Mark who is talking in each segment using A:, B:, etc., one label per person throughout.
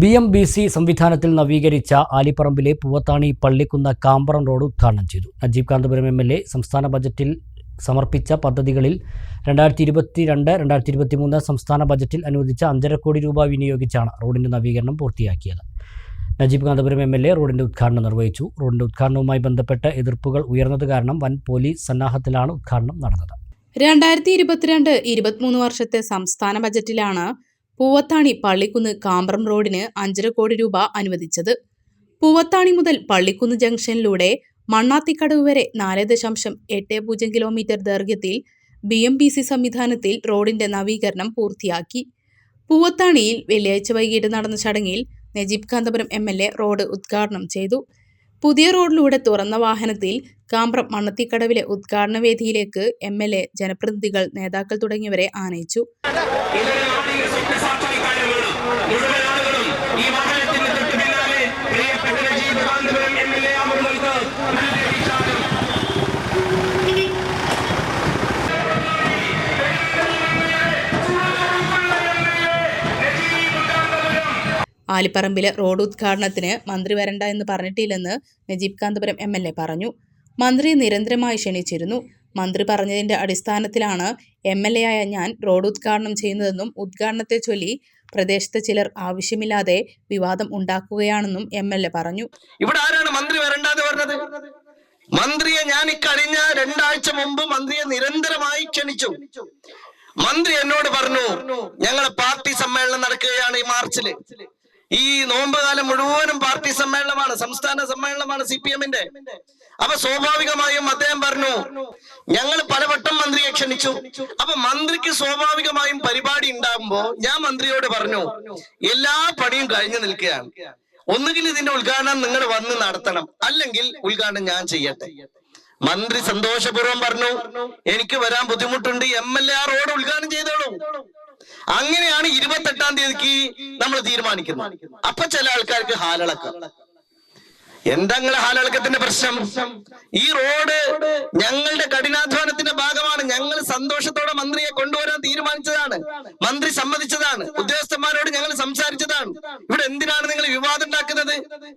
A: B M B C സംവിധാനത്തിൽ നവീകരിച്ച ആലിപ്പറമ്പിലെ പൂവത്താണി പള്ളിക്കുന്ന കാമ്പറം road ഉദ്ഘാടനം ചെയ്തു. Najeeb Kanthapuram M L A സംസ്ഥാന ബജറ്റിൽ സമർപ്പിച്ച പദ്ധതികളിൽ രണ്ടായിരത്തി ഇരുപത്തി രണ്ട് രണ്ടായിരത്തി ഇരുപത്തി മൂന്ന് സംസ്ഥാന ബജറ്റിൽ അനുവദിച്ച അഞ്ചര കോടി രൂപ വിനിയോഗിച്ചാണ് റോഡിന്റെ നവീകരണം പൂർത്തിയാക്കിയത്. Najeeb Kanthapuram M L A റോഡിന്റെ ഉദ്ഘാടനം നിർവഹിച്ചു. റോഡിന്റെ ഉദ്ഘാടനവുമായി ബന്ധപ്പെട്ട് എതിർപ്പുകൾ ഉയർന്നത് കാരണം വൻ പോലീസ് സന്നാഹത്തിലാണ് ഉദ്ഘാടനം നടന്നത്.
B: രണ്ടായിരത്തി ഇരുപത്തിരണ്ട് ഇരുപത്തിമൂന്ന് വർഷത്തെ സംസ്ഥാന ബജറ്റിലാണ് പൂവത്താണി പള്ളിക്കുന്ന് കാമ്പ്രം റോഡിന് അഞ്ചര കോടി രൂപ അനുവദിച്ചത്. പൂവത്താണി മുതൽ പള്ളിക്കുന്ന് ജംഗ്ഷനിലൂടെ മണ്ണാത്തിക്കടവ് വരെ നാല് ദശാംശം എട്ട് പൂജ്യം കിലോമീറ്റർ ദൈർഘ്യത്തിൽ ബി എം ബി സി സംവിധാനത്തിൽ റോഡിന്റെ നവീകരണം പൂർത്തിയാക്കി. പൂവത്താണിയിൽ വെള്ളിയാഴ്ച വൈകിട്ട് നടന്ന ചടങ്ങിൽ നജീബ് കാന്തപുരം എം റോഡ് ഉദ്ഘാടനം ചെയ്തു. പുതിയ റോഡിലൂടെ തുറന്ന വാഹനത്തിൽ കാമ്പ്രം മണ്ണത്തിക്കടവിലെ ഉദ്ഘാടന വേദിയിലേക്ക് എം എൽ എ ജനപ്രതിനിധികൾ നേതാക്കൾ തുടങ്ങിയവരെ ആനയിച്ചു.
C: ഈ വാഹനത്തിന് തൊട്ട് പിന്നാലെ പ്രിയപ്പെട്ട Najeeb Kanthapuram M L A അമർന്നവർക്ക് നല്ല
B: ആലിപ്പറമ്പിലെ റോഡ് ഉദ്ഘാടനത്തിന് മന്ത്രി വരണ്ട എന്ന് പറഞ്ഞിട്ടില്ലെന്ന് Najeeb Kanthapuram M L A പറഞ്ഞു. മന്ത്രി നിരന്തരമായി ക്ഷണിച്ചിരുന്നു. മന്ത്രി പറഞ്ഞതിന്റെ അടിസ്ഥാനത്തിലാണ് എം എൽ എ ആയ ഞാൻ റോഡ് ഉദ്ഘാടനം ചെയ്യുന്നതെന്നും ഉദ്ഘാടനത്തെ ചൊല്ലി പ്രദേശത്തെ ചിലർ ആവശ്യമില്ലാതെ വിവാദം ഉണ്ടാക്കുകയാണെന്നും എം എൽ എ പറഞ്ഞു.
C: ഇവിടെ ആരാണ് മന്ത്രി വരണ്ടെന്ന് പറഞ്ഞത്? മന്ത്രിയെ ഞാൻ ഇക്കഴിഞ്ഞ രണ്ടാഴ്ച മുമ്പ് മന്ത്രിയെ നിരന്തരമായി ക്ഷണിച്ചു. മന്ത്രി എന്നോട് പറഞ്ഞു ഞങ്ങളെ പാർട്ടി സമ്മേളനം നടക്കുകയാണ് ഈ മാർച്ചിൽ. ഈ നോമ്പ് കാലം മുഴുവനും പാർട്ടി സമ്മേളനമാണ് സംസ്ഥാന സമ്മേളനമാണ് സി പി എമ്മിന്റെ. അപ്പൊ സ്വാഭാവികമായും അദ്ദേഹം പറഞ്ഞു ഞങ്ങൾ പലവട്ടം മന്ത്രിയെ ക്ഷണിച്ചു. അപ്പൊ മന്ത്രിക്ക് സ്വാഭാവികമായും പരിപാടി ഉണ്ടാകുമ്പോ ഞാൻ മന്ത്രിയോട് പറഞ്ഞു എല്ലാ പണിയും കഴിഞ്ഞു നിൽക്കുകയാണ്. ഒന്നുകിൽ ഇതിന്റെ ഉദ്ഘാടനം നിങ്ങൾ വന്ന് നടത്തണം അല്ലെങ്കിൽ ഉദ്ഘാടനം ഞാൻ ചെയ്യട്ടെ. മന്ത്രി സന്തോഷപൂർവം പറഞ്ഞു എനിക്ക് വരാൻ ബുദ്ധിമുട്ടുണ്ട് എം എൽ എ ആ റോഡ് ഉദ്ഘാടനം ചെയ്തോളൂ. അങ്ങനെയാണ് ഇരുപത്തെട്ടാം തീയതിക്ക് നമ്മൾ തീരുമാനിക്കുന്നത്. അപ്പൊ ചില ആൾക്കാർക്ക് ഹാലളക്കം. എന്തെങ്കിലും ഹാലളക്കത്തിന്റെ പ്രശ്നം? ഈ റോഡ് ഞങ്ങളുടെ കഠിനാധ്വാനത്തിന്റെ ഭാഗമാണ്. ഞങ്ങൾ സന്തോഷത്തോടെ മന്ത്രിയെ കൊണ്ടുവരാൻ തീരുമാനിച്ചതാണ്. മന്ത്രി സമ്മതിച്ചതാണ്. ഉദ്യോഗസ്ഥന്മാരോട് ഞങ്ങൾ സംസാരിച്ചതാണ്. ഇവിടെ എന്തിനാണ് നിങ്ങൾ വിവാദം ഉണ്ടാക്കുന്നത്?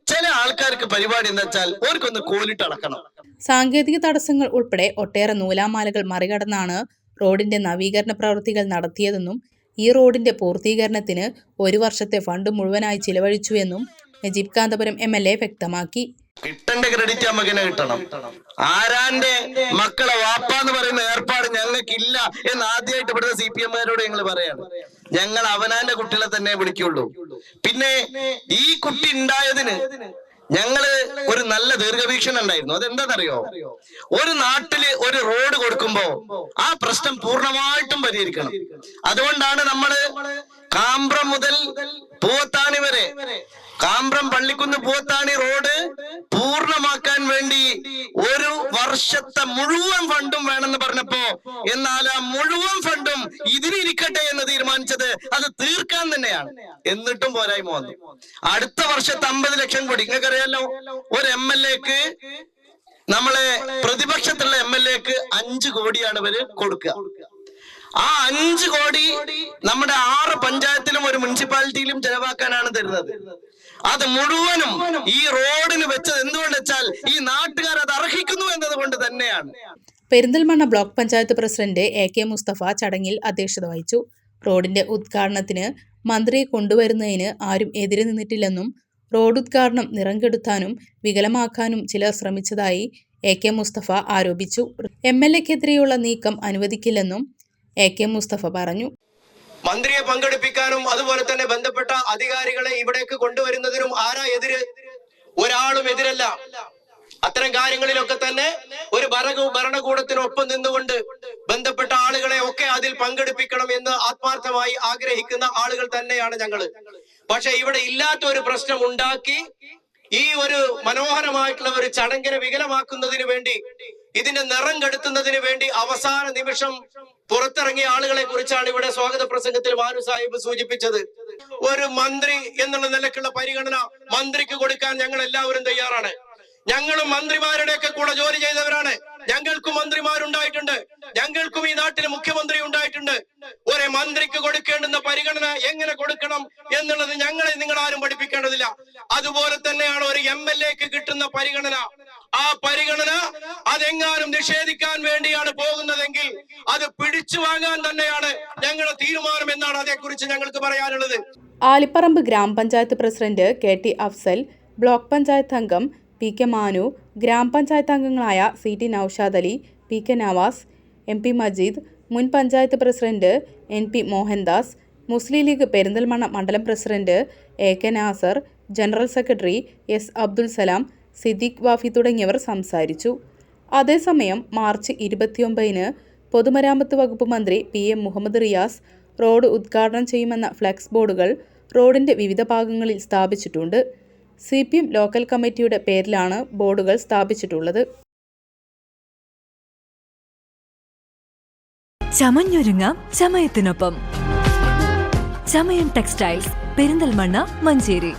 C: ചില ആൾക്കാർക്ക് പരിപാടി എന്താ വെച്ചാൽ ഓർക്കൊന്ന് കോലിട്ടടക്കണം
B: സാങ്കേതിക തടസ്സങ്ങൾ ഉൾപ്പെടെ ഒട്ടേറെ നൂലാമാലകൾ മറികടന്നാണ് റോഡിന്റെ നവീകരണ പ്രവൃത്തികൾ നടത്തിയതെന്നും ഈ റോഡിന്റെ പൂർത്തീകരണത്തിന് ഒരു വർഷത്തെ ഫണ്ട് മുഴുവനായി ചിലവഴിച്ചു എന്നും Najeeb Kanthapuram M L A വ്യക്തമാക്കി.
C: കിട്ടേണ്ട ക്രെഡിറ്റ് നമുക്കിനെ കിട്ടണം. ആരാന്റെ മക്കളെ വാപ്പാന്ന് പറയുന്ന ഏർപ്പാട് ഞങ്ങൾക്കില്ല എന്ന് ആദ്യമായിട്ട് ഇവിടുത്തെ സി പി എമ്മുകാരോട് ഞങ്ങൾ പറയാണ്. ഞങ്ങൾ അവനാന്റെ കുട്ടികളെ തന്നെ വിളിക്കുള്ളൂ. പിന്നെ ഈ കുട്ടി ഉണ്ടായതിന് ഞങ്ങൾ ഒരു നല്ല ദീർഘവീക്ഷണം ഉണ്ടായിരുന്നു. അതെന്താണെന്നറിയോ? ഒരു നാട്ടിൽ ഒരു റോഡ് കൊടുക്കുമ്പോ ആ പ്രശ്നം പൂർണമായിട്ടും പരിഹരിക്കണം. അതുകൊണ്ടാണ് നമ്മൾ കാമ്പ്ര മുതൽ പൂവത്താണി വരെ കാമ്പ്രം പള്ളിക്കുന്ന് പൂവത്താണി റോഡ് പൂർണമാക്കാൻ വേണ്ടി ഒരു വർഷത്തെ മുഴുവൻ ഫണ്ടും വേണമെന്ന് പറഞ്ഞപ്പോ എന്നാൽ ആ മുഴുവൻ ഫണ്ടും ഇതിനിരിക്കട്ടെ എന്ന് തീരുമാനിച്ചത് അത് തീർക്കാൻ തന്നെയാണ്. എന്നിട്ടും പോരായ്മ വന്നു. അടുത്ത വർഷത്തെ അമ്പത് ലക്ഷം കോടി. നിങ്ങൾക്കറിയാലോ ഒരു എം എൽ എക്ക് നമ്മളെ പ്രതിപക്ഷത്തുള്ള എം എൽ എക്ക് അഞ്ചു കോടിയാണ് ഇവർ കൊടുക്കുക. ആ അഞ്ചു കോടി നമ്മുടെ ആറ് പഞ്ചായത്തിലും ഒരു മുനിസിപ്പാലിറ്റിയിലും ചെലവാക്കാനാണ് തരുന്നത്. അത് മുഴുവനും ഈ റോഡിന് വെച്ചത് എന്തുകൊണ്ട് വെച്ചാൽ ഈ നാട്ടുകാർ അത് അർഹിക്കുന്നു എന്നത് കൊണ്ട് തന്നെയാണ്.
B: Perinthalmanna block panchayat president A K Mustafa ചടങ്ങിൽ അധ്യക്ഷത വഹിച്ചു. റോഡിന്റെ ഉദ്ഘാടനത്തിന് മന്ത്രിയെ കൊണ്ടുവരുന്നതിന് ആരും എതിരെ നിന്നിട്ടില്ലെന്നും റോഡ് ഉദ്ഘാടനം നിറം കെടുത്താനും വികലമാക്കാനും ചിലർ ശ്രമിച്ചതായി എ കെ മുസ്തഫ ആരോപിച്ചു. എം എൽ എക്കെതിരെയുള്ള നീക്കം അനുവദിക്കില്ലെന്നും എ കെ മുസ്തഫ പറഞ്ഞു.
C: മന്ത്രിയെ പങ്കെടുപ്പിക്കാനും അതുപോലെ തന്നെ ബന്ധപ്പെട്ട അധികാരികളെ ഇവിടേക്ക് കൊണ്ടുവരുന്നതിനും ആരാ എതിര്? ഒരാളും എതിരല്ല. അത്തരം കാര്യങ്ങളിലൊക്കെ തന്നെ ഒരു ഭരണ ഭരണകൂടത്തിനൊപ്പം നിന്നുകൊണ്ട് ബന്ധപ്പെട്ട ആളുകളെ ഒക്കെ അതിൽ പങ്കെടുപ്പിക്കണം എന്ന് ആത്മാർത്ഥമായി ആഗ്രഹിക്കുന്ന ആളുകൾ തന്നെയാണ് ഞങ്ങൾ. പക്ഷെ ഇവിടെ ഇല്ലാത്ത ഒരു പ്രശ്നം ഉണ്ടാക്കി ഈ ഒരു മനോഹരമായിട്ടുള്ള ഒരു ചടങ്ങിനെ വികലമാക്കുന്നതിന് വേണ്ടി ഇതിന്റെ നിറം കെടുത്തുന്നതിന് വേണ്ടി അവസാന നിമിഷം പുറത്തിറങ്ങിയ ആളുകളെ കുറിച്ചാണ് ഇവിടെ സ്വാഗത പ്രസംഗത്തിൽ മാനു സാഹിബ് സൂചിപ്പിച്ചത്. ഒരു മന്ത്രി എന്നുള്ള നിലക്കുള്ള പരിഗണന മന്ത്രിക്ക് കൊടുക്കാൻ ഞങ്ങൾ എല്ലാവരും തയ്യാറാണ്. ഞങ്ങളും മന്ത്രിമാരുടെയൊക്കെ കൂടെ ജോലി ചെയ്തവരാണ്.
D: ഞങ്ങൾക്കും മന്ത്രിമാരുണ്ടായിട്ടുണ്ട്. ഞങ്ങൾക്കും ഈ നാട്ടിൽ മുഖ്യമന്ത്രി ഉണ്ടായിട്ടുണ്ട്. ഒരു മന്ത്രിക്ക് കൊടുക്കേണ്ടുന്ന പരിഗണന എങ്ങനെ കൊടുക്കണം എന്നുള്ളത് ഞങ്ങളെ നിങ്ങൾ ആരും പഠിപ്പിക്കേണ്ടതില്ല. അതുപോലെ തന്നെയാണ് ഒരു എം എൽ എക്ക് കിട്ടുന്ന പരിഗണന. ആ പരിഗണന അതെങ്ങാനും നിഷേധിക്കാൻ വേണ്ടിയാണ് പോകുന്നതെങ്കിൽ അത് പിടിച്ചു വാങ്ങാൻ തന്നെയാണ് ഞങ്ങളുടെ തീരുമാനം എന്നാണ് അതേക്കുറിച്ച് ഞങ്ങൾക്ക് പറയാനുള്ളത്.
B: ആലിപ്പറമ്പ് ഗ്രാമപഞ്ചായത്ത് president K T Afsal block panchayat അംഗം പി കെ മാനു ഗ്രാമപഞ്ചായത്ത് അംഗങ്ങളായ C T Naushad Ali P K Navas M P Majeed മുൻ panchayat president N P Mohandas Muslim League Perinthalmanna മണ്ഡലം president A K Nasar general secretary S Abdul Salam Siddique Wafi തുടങ്ങിയവർ സംസാരിച്ചു. അതേസമയം March ഇരുപത്തിയൊമ്പതിന് പൊതുമരാമത്ത് വകുപ്പ് മന്ത്രി P M Muhammad Riyas road ഉദ്ഘാടനം ചെയ്യുമെന്ന ഫ്ലെക്സ് ബോർഡുകൾ റോഡിന്റെ വിവിധ ഭാഗങ്ങളിൽ സ്ഥാപിച്ചിട്ടുണ്ട്. സി പി എം ലോക്കൽ കമ്മിറ്റിയുടെ പേരിലാണ് ബോർഡുകൾ സ്ഥാപിച്ചിട്ടുള്ളത്.
E: ചമഞ്ഞൊരുങ്ങാം ചമയത്തിനൊപ്പം. ചമയം ടെക്സ്റ്റൈൽസ് പെരിന്തൽമണ്ണ മഞ്ചേരി.